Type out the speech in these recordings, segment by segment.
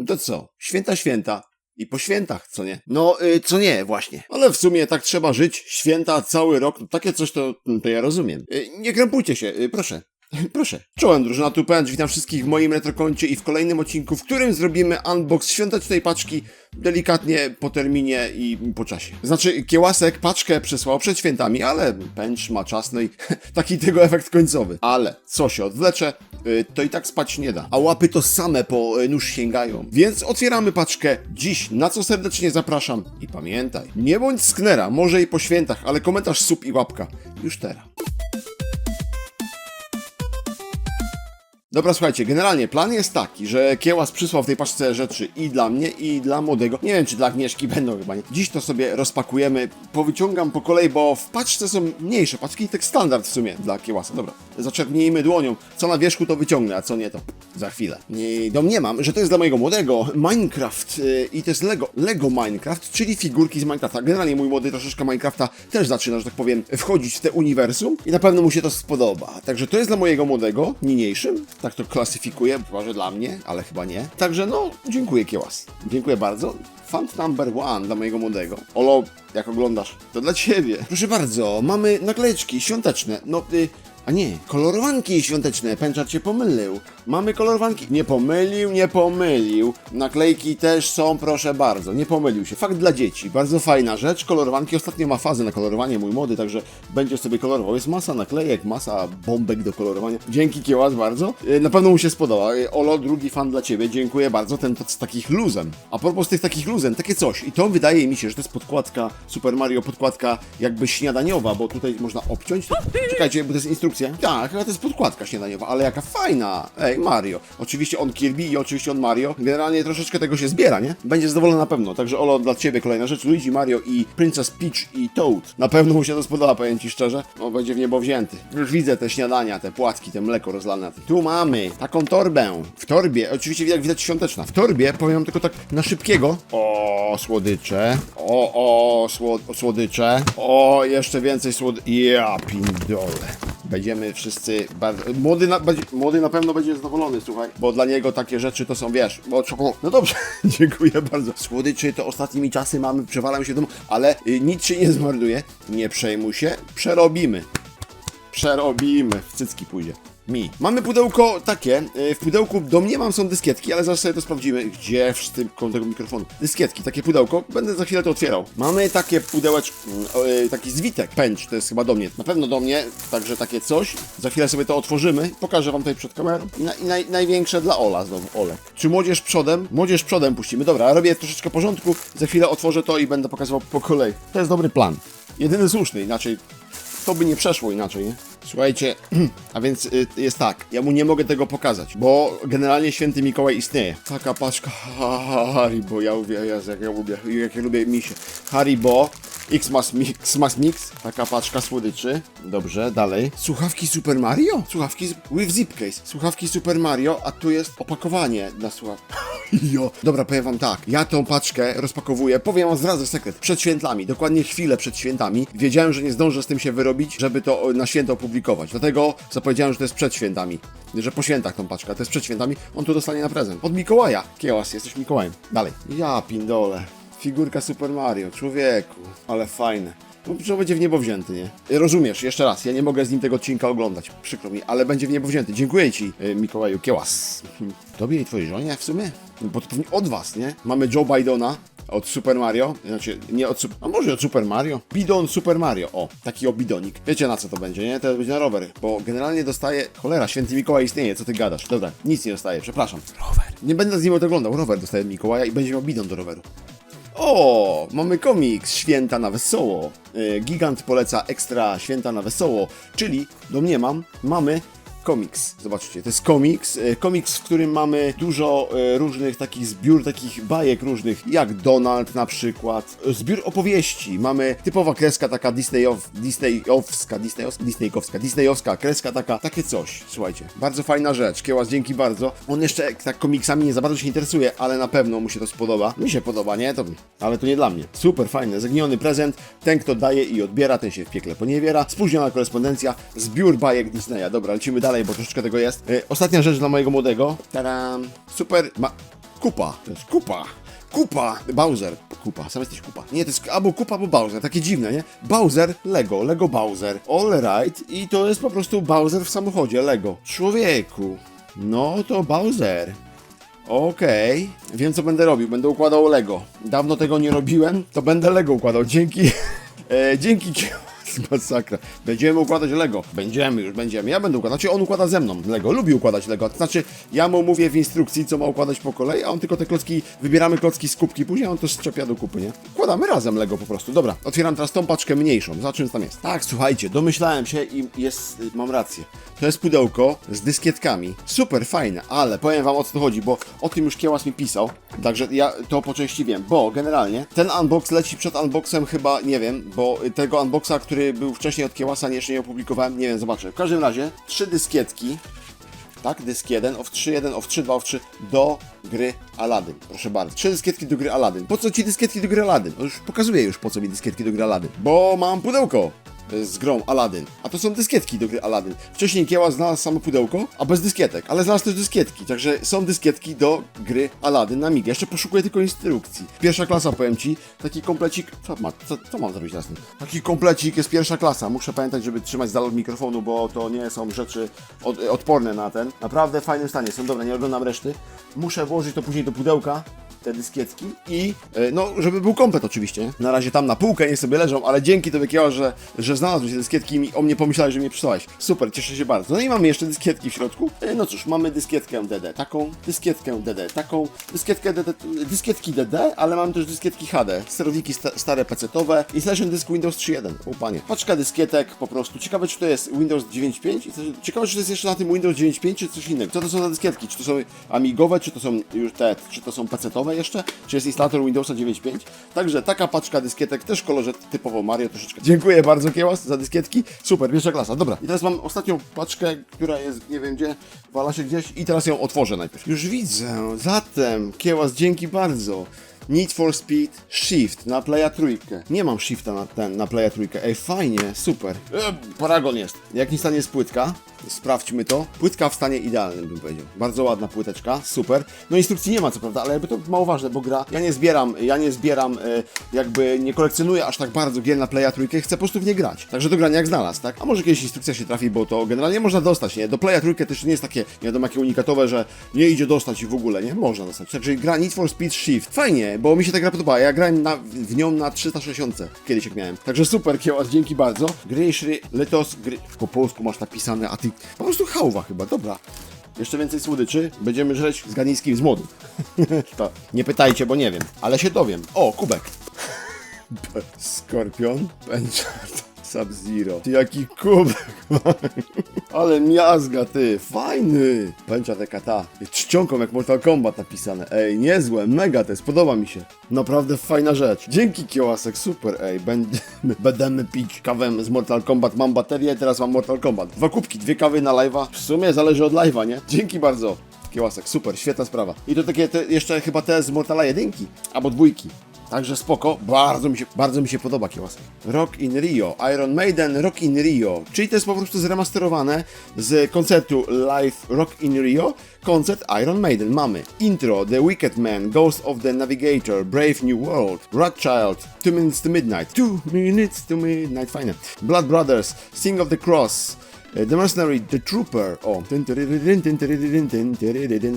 No to co? Święta, święta. I po świętach, co nie? No, y, co nie, właśnie. Ale w sumie tak trzeba żyć. Święta cały rok. No, takie coś to, to ja rozumiem. Y, nie krępujcie się, y, proszę. Proszę. Czołem drużyna tu witam wszystkich w moim retrokoncie i w kolejnym odcinku, w którym zrobimy unbox świątecznej paczki delikatnie po terminie i po czasie. Znaczy, Kiełasek paczkę przesłał przed świętami, ale Pęcz ma czas, no i taki tego efekt końcowy. Ale co się odwlecze, y, to i tak spać nie da. A łapy to same po y, nóż sięgają. Więc otwieramy paczkę dziś, na co serdecznie zapraszam. I pamiętaj, nie bądź sknera, może i po świętach, ale komentarz, sub i łapka. Już teraz. Dobra, słuchajcie, generalnie plan jest taki, że Kiełas przysłał w tej paczce rzeczy i dla mnie, i dla młodego. Nie wiem, czy dla Agnieszki będą chyba nie. Dziś to sobie rozpakujemy, powyciągam po kolei, bo w paczce są mniejsze paczki, tak standard w sumie dla Kiełasa. Dobra, zaczerpnijmy dłonią. Co na wierzchu to wyciągnę, a co nie to za chwilę. I domniemam, że to jest dla mojego młodego Minecraft yy, i to jest Lego, Lego Minecraft, czyli figurki z Minecrafta. Generalnie mój młody troszeczkę Minecrafta też zaczyna, że tak powiem, wchodzić w te uniwersum i na pewno mu się to spodoba. Także to jest dla mojego młodego, niniejszym, tak to klasyfikuję, chyba że dla mnie, ale chyba nie. Także no, dziękuję Kiełas. Dziękuję bardzo. Fan number one dla mojego młodego. Olo, jak oglądasz, to dla ciebie. Proszę bardzo, mamy naklejeczki świąteczne. No, y, a nie, kolorowanki świąteczne. Pęczar cię pomylił. Mamy kolorowanki. Nie pomylił, nie pomylił. Naklejki też są, proszę bardzo. Nie pomylił się. Fakt dla dzieci. Bardzo fajna rzecz. Kolorowanki. Ostatnio ma fazę na kolorowanie mój młody, także będzie sobie kolorował. Jest masa naklejek, masa bombek do kolorowania. Dzięki Kiełas bardzo. Y, Na pewno mu się spodoba. Y, Olo, drugi fan dla ciebie. Dziękuję bardzo. Ten to z takich luzem. A propos tych takich luzem, takie coś. I to wydaje mi się, że to jest podkładka Super Mario, podkładka jakby śniadaniowa, bo tutaj można obciąć. Czekajcie, bo to jest instrukcja. Tak, chyba to jest podkładka śniadaniowa, ale jaka fajna. Ej, Mario. Oczywiście on Kirby i oczywiście on Mario. Generalnie troszeczkę tego się zbiera, nie? Będzie zadowolony na pewno. Także Olo, dla ciebie kolejna rzecz. Luigi, Mario i Princess Peach i Toad. Na pewno mu się to spodoba, powiem ci szczerze. No, będzie w niebo wzięty. Już widzę te śniadania, te płatki, te mleko rozlane. Tu mamy taką torbę. W torbie, oczywiście jak widać świąteczna. W torbie, powiem wam tylko tak na szybkiego. O, słodycze. O, o, słod słodycze. O, jeszcze więcej słodyczy. Ja, pindole. Będziemy wszyscy bardzo... Młody na, będzie, młody na pewno będzie zadowolony, słuchaj, bo dla niego takie rzeczy to są, wiesz, bo. No dobrze, dziękuję bardzo. Słodyczy to ostatnimi czasy mamy, przewalam się w domu, ale y, nic się nie zmarnuje. Nie przejmuj się, przerobimy. Przerobimy, w cycki pójdzie. Mi. Mamy pudełko takie. y, W pudełku domniemam są dyskietki, ale zaraz sobie to sprawdzimy. Gdzie w tym tego mikrofonu? Dyskietki, takie pudełko. Będę za chwilę to otwierał. Mamy takie pudełeczko, mm, y, taki zwitek, pęcz, to jest chyba do mnie. Na pewno do mnie, także takie coś. Za chwilę sobie to otworzymy. Pokażę wam tutaj przed kamerą. I, na, i naj, największe dla Ola znowu, Olek. Czy młodzież przodem? Młodzież przodem puścimy. Dobra, robię troszeczkę porządku. Za chwilę otworzę to i będę pokazywał po kolei. To jest dobry plan. Jedyny słuszny, inaczej to by nie przeszło inaczej, nie? Słuchajcie, a więc y, jest tak, ja mu nie mogę tego pokazać, bo generalnie święty Mikołaj istnieje. Taka paczka Haribo, ja lubię, Jezu, jak ja lubię, jak ja lubię misie. Haribo, Xmas Mix, Xmas Mix, taka paczka słodyczy. Dobrze, dalej. Słuchawki Super Mario? Słuchawki with zip case. Słuchawki Super Mario, a tu jest opakowanie na słuchawki. jo. Dobra, powiem wam tak, ja tą paczkę rozpakowuję, powiem wam, zdradzę sekret, przed świętami, dokładnie chwilę przed świętami. Wiedziałem, że nie zdążę z tym się wyrobić, żeby to na święto opublikować. Dlatego zapowiedziałem, że to jest przed świętami. Że po świętach tą paczkę, to jest przed świętami, on tu dostanie na prezent. Od Mikołaja. Kiełas, jesteś Mikołajem. Dalej. Ja pindole. Figurka Super Mario, człowieku, ale fajne. Że będzie w niebo wzięty, nie? Rozumiesz, jeszcze raz, ja nie mogę z nim tego odcinka oglądać, przykro mi, ale będzie w niebo wzięty. Dziękuję Ci, y, Mikołaju Kiełas. Tobie i Twojej żonie w sumie? Bo to pewnie od Was, nie? Mamy Joe Bidona od Super Mario, znaczy nie od Super, a może od Super Mario? Bidon Super Mario, o, taki o bidonik. Wiecie na co to będzie, nie? To będzie na rower, bo generalnie dostaje, cholera, Święty Mikołaj istnieje, co Ty gadasz? Dobra, nic nie dostaje, przepraszam. Rower. Nie będę z nim oglądał, rower dostaje od Mikołaja i będzie miał bidon do roweru. O, mamy komiks Święta na Wesoło. Y, Gigant poleca ekstra Święta na Wesoło, czyli domniemam, mamy komiks. Zobaczcie, to jest komiks, e, komiks, w którym mamy dużo e, różnych takich zbiór, takich bajek różnych, jak Donald na przykład. Zbiór opowieści. Mamy typowa kreska taka Disneyow, Disneyowska, Disneyowska, Disneykowska, Disneyowska kreska taka, takie coś. Słuchajcie, bardzo fajna rzecz. Kiełas, dzięki bardzo. On jeszcze tak komiksami nie za bardzo się interesuje, ale na pewno mu się to spodoba. Mi się podoba, nie? To, ale to nie dla mnie. Super fajny, zaginiony prezent. Ten, kto daje i odbiera, ten się w piekle poniewiera. Spóźniona korespondencja, zbiór bajek Disneya. Dobra, lecimy dalej, bo troszeczkę tego jest. E, ostatnia rzecz dla mojego młodego. Tadam. Super. Ma... Kupa, to jest kupa. Kupa, Bowser, kupa, sam jesteś kupa. Nie, to jest albo kupa, albo Bowser, takie dziwne, nie? Bowser, Lego, Lego Bowser, all right i to jest po prostu Bowser w samochodzie, Lego. Człowieku, no to Bowser. Okej, wiem co będę robił, będę układał Lego. Dawno tego nie robiłem, to będę Lego układał, dzięki, e, dzięki Masakra. Będziemy układać Lego. Będziemy, już będziemy. Ja będę układać. Znaczy on układa ze mną Lego. Lubi układać Lego. To znaczy ja mu mówię w instrukcji, co ma układać po kolei, a on tylko te klocki, wybieramy klocki z kubki, później on to szczepia do kupy, nie? Układamy razem Lego po prostu. Dobra, otwieram teraz tą paczkę mniejszą. Zobaczymy, co tam jest. Tak, słuchajcie, domyślałem się i jest, mam rację. To jest pudełko z dyskietkami. Super, fajne, ale powiem wam o co to chodzi, bo o tym już Kiełas mi pisał, także ja to po części wiem, bo generalnie ten unbox leci przed unboxem chyba, nie wiem, bo tego unboxa, który był wcześniej od Kiełasa, nie, jeszcze nie opublikowałem, nie wiem, zobaczę. W każdym razie, trzy dyskietki, tak, dysk 1, OF 3, 1, OF 3, 2, OF 3 do gry Aladdin. Proszę bardzo. Trzy dyskietki do gry Aladdin. Po co ci dyskietki do gry Aladdin? No już pokazuję już po co mi dyskietki do gry Aladdin. Bo mam pudełko z grą Aladdin. A to są dyskietki do gry Aladdin. Wcześniej Kieła znalazł samo pudełko, a bez dyskietek, ale znalazł też dyskietki, także są dyskietki do gry Aladdin na Amiga. Jeszcze poszukuję tylko instrukcji. Pierwsza klasa, powiem Ci, taki komplecik... Co, ma, co, co mam zrobić teraz? Taki komplecik jest pierwsza klasa. Muszę pamiętać, żeby trzymać z dala od mikrofonu, bo to nie są rzeczy od, odporne na ten. Naprawdę w fajnym stanie są. Dobra, nie oglądam reszty. Muszę włożyć to później do pudełka, te dyskietki i e, no, żeby był komplet oczywiście. Na razie tam na półkę nie sobie leżą, ale dzięki Tobie Kieła, że, że znalazłeś te dyskietki i o mnie pomyślałeś, że mnie przysłałeś. Super, cieszę się bardzo. No i mamy jeszcze dyskietki w środku. E, No cóż, mamy dyskietkę DD taką, dyskietkę DD taką, dyskietkę DD, dyskietki DD, ale mamy też dyskietki HD, sterowniki sta stare PC-towe, Installation Disk Windows 3.1. O panie. Paczka dyskietek po prostu. Ciekawe czy to jest Windows 9.5 i coś- ciekawe czy to jest jeszcze na tym Windows 9.5 czy coś innego. Co to są za dyskietki? Czy to są amigowe, czy to są już te, czy to są PC-towe jeszcze? Czy jest instalator Windowsa 9.5? Także taka paczka dyskietek, też w kolorze typowo Mario troszeczkę. Dziękuję bardzo Za dyskietki. Super, pierwsza klasa. Dobra, i teraz mam ostatnią paczkę, która jest nie wiem gdzie, wala się gdzieś i teraz ją otworzę najpierw. Już widzę, zatem Kiełas, dzięki bardzo. Need for Speed Shift na Playa trójkę. Nie mam shifta na ten, na Playa trójkę. Ej, fajnie, super. E, Paragon jest. W jakim stanie jest płytka? Sprawdźmy to. Płytka w stanie idealnym, bym powiedział. Bardzo ładna płyteczka, super. No instrukcji nie ma co prawda, ale jakby to mało ważne, bo gra, ja nie zbieram, ja nie zbieram, e, jakby nie kolekcjonuję aż tak bardzo gier na Playa trójkę, chcę po prostu w nie grać. Także do grania jak znalazł, tak? A może kiedyś instrukcja się trafi, bo to generalnie można dostać, nie? Do Playa trójkę też nie jest takie, nie wiadomo jakie unikatowe, że nie idzie dostać i w ogóle, nie? Można dostać. Także gra Need for Speed Shift. Fajnie, bo mi się ta gra podoba. Ja grałem na, w nią na 360 kiedyś jak miałem. Także super, Kiełas, dzięki bardzo. Gry, szry, letos, gry. Po polsku masz napisane, a ty po prostu hałwa chyba, dobra. Jeszcze więcej słodyczy. Będziemy żreć z Ganińskim z młodu. to nie pytajcie, bo nie wiem, ale się dowiem. O, kubek. Skorpion, Penchard, Sub-Zero. Ty jaki kubek. Ale miazga, ty. Fajny. Pęcza TKT. Czcionką jak Mortal Kombat napisane. Ej, niezłe, mega to jest, podoba mi się. Naprawdę fajna rzecz. Dzięki Kiełasek, super, ej. Będziemy, będziemy pić kawę z Mortal Kombat. Mam baterię, teraz mam Mortal Kombat. Dwa kubki, dwie kawy na live'a. W sumie zależy od live'a, nie? Dzięki bardzo. Kiełasek, super, świetna sprawa. I to takie te, jeszcze chyba te z Mortala jedynki, albo dwójki. Także spoko, bardzo mi się, bardzo mi się podoba Kiełasek. Rock in Rio, Iron Maiden Rock in Rio, czyli to jest po prostu zremasterowane z koncertu Live Rock in Rio, koncert Iron Maiden. Mamy intro, The Wicked Man, Ghost of the Navigator, Brave New World, Rothschild, Two Minutes to Midnight, Two Minutes to Midnight, fajne. Blood Brothers, Sing of the Cross, The Mercenary, The Trooper, o,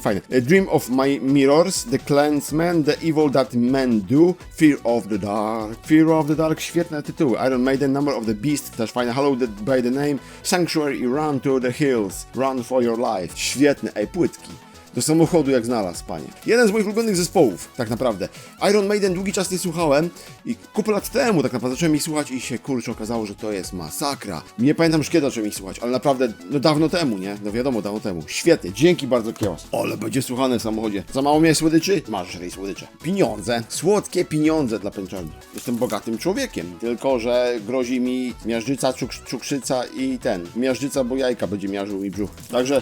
fajne. E, Dream of My Mirrors, The Clansman, The Evil That Men Do, Fear of the Dark, Fear of the Dark, świetne tytuły. Iron Maiden, Number of the Beast, też fajne. Hallowed by the Name, Sanctuary, Run to the Hills, Run for Your Life, świetne, ej, płytki. Do samochodu jak znalazł, panie. Jeden z moich ulubionych zespołów, tak naprawdę. Iron Maiden długi czas nie słuchałem i kupę lat temu tak naprawdę zacząłem ich słuchać i się kurczę okazało, że to jest masakra. Nie pamiętam już kiedy zacząłem ich słuchać, ale naprawdę, no dawno temu, nie? No wiadomo, dawno temu. Świetnie, dzięki bardzo Kiełas. Ale będzie słuchane w samochodzie. Za mało miałeś słodyczy? Masz żrej słodycze. Pieniądze, słodkie pieniądze dla pęczarni. Jestem bogatym człowiekiem, tylko że grozi mi miażdżyca, cukrzyca i ten. Miażdżyca, bo jajka będzie miażdżył mi brzuch. Także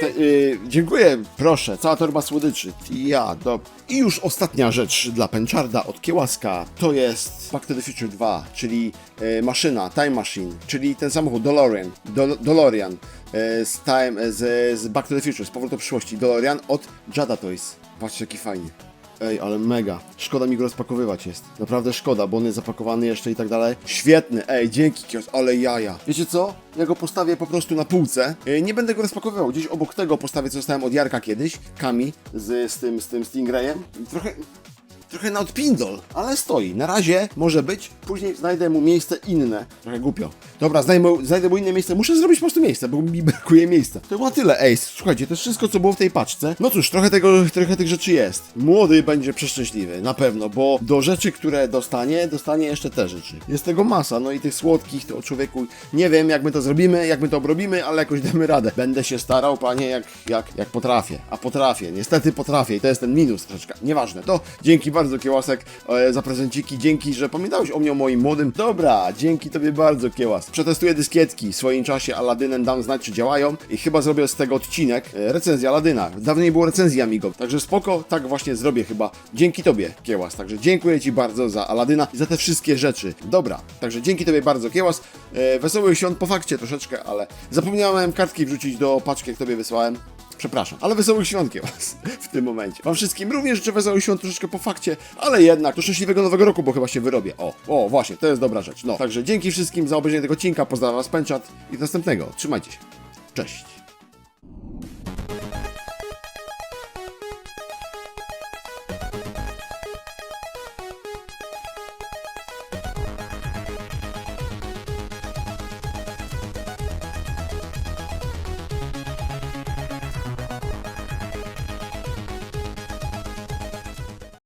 te, y, dziękuję, proszę, cała torba słodyczy. Ja, do... I już ostatnia rzecz dla Pęczarda od Kiełaska, to jest Back to the Future 2, czyli y, maszyna, Time Machine, czyli ten samochód DeLorean, Do, DeLorean y, z, time, z, z Back to the Future, z powrotu do przyszłości, DeLorean od Jada Toys. patrzcie jaki fajny. Ej, ale mega. Szkoda mi go rozpakowywać jest. Naprawdę szkoda, bo on jest zapakowany jeszcze i tak dalej. Świetny, ej, dzięki kios, ale jaja. Wiecie co? Ja go postawię po prostu na półce. Ej, Nie będę go rozpakowywał. Gdzieś obok tego postawię, co dostałem od Jarka kiedyś. Kami z, z tym, z tym Stingrayem. Trochę, trochę na odpindol, ale stoi. Na razie może być, później znajdę mu miejsce inne. Trochę głupio. Dobra, znajdę, znajdę mu inne miejsce. Muszę zrobić po prostu miejsce, bo mi brakuje miejsca. To było tyle, ej, słuchajcie, to jest wszystko, co było w tej paczce. No cóż, trochę tego, trochę tych rzeczy jest. Młody będzie przeszczęśliwy, na pewno, bo do rzeczy, które dostanie, dostanie jeszcze te rzeczy. Jest tego masa, no i tych słodkich, to człowieku, nie wiem, jak my to zrobimy, jak my to obrobimy, ale jakoś damy radę. Będę się starał, panie, jak, jak, jak potrafię. A potrafię, niestety potrafię i to jest ten minus troszeczkę. Nieważne, to dzięki bardzo, Kiełasek, e, za prezenciki, dzięki, że pamiętałeś o mnie, o moim młodym. Dobra, dzięki tobie bardzo, Kiełas. Przetestuję dyskietki w swoim czasie Aladynem, dam znać, czy działają i chyba zrobię z tego odcinek, e, recenzja Aladyna. Dawno nie było recenzji Amigo, także spoko, tak właśnie zrobię chyba. Dzięki tobie, Kiełas, także dziękuję ci bardzo za Aladyna i za te wszystkie rzeczy. Dobra, także dzięki tobie bardzo, Kiełas. E, wesołych świąt po fakcie troszeczkę, ale zapomniałem kartki wrzucić do paczki, jak tobie wysłałem. Przepraszam, ale wesołych świąt was w tym momencie. Wam wszystkim również życzę wesołych świąt troszeczkę po fakcie, ale jednak to szczęśliwego nowego roku, bo chyba się wyrobię. O, o, właśnie, to jest dobra rzecz. No, także dzięki wszystkim za obejrzenie tego odcinka, pozdrawiam was Pęczat i do następnego. Trzymajcie się. Cześć.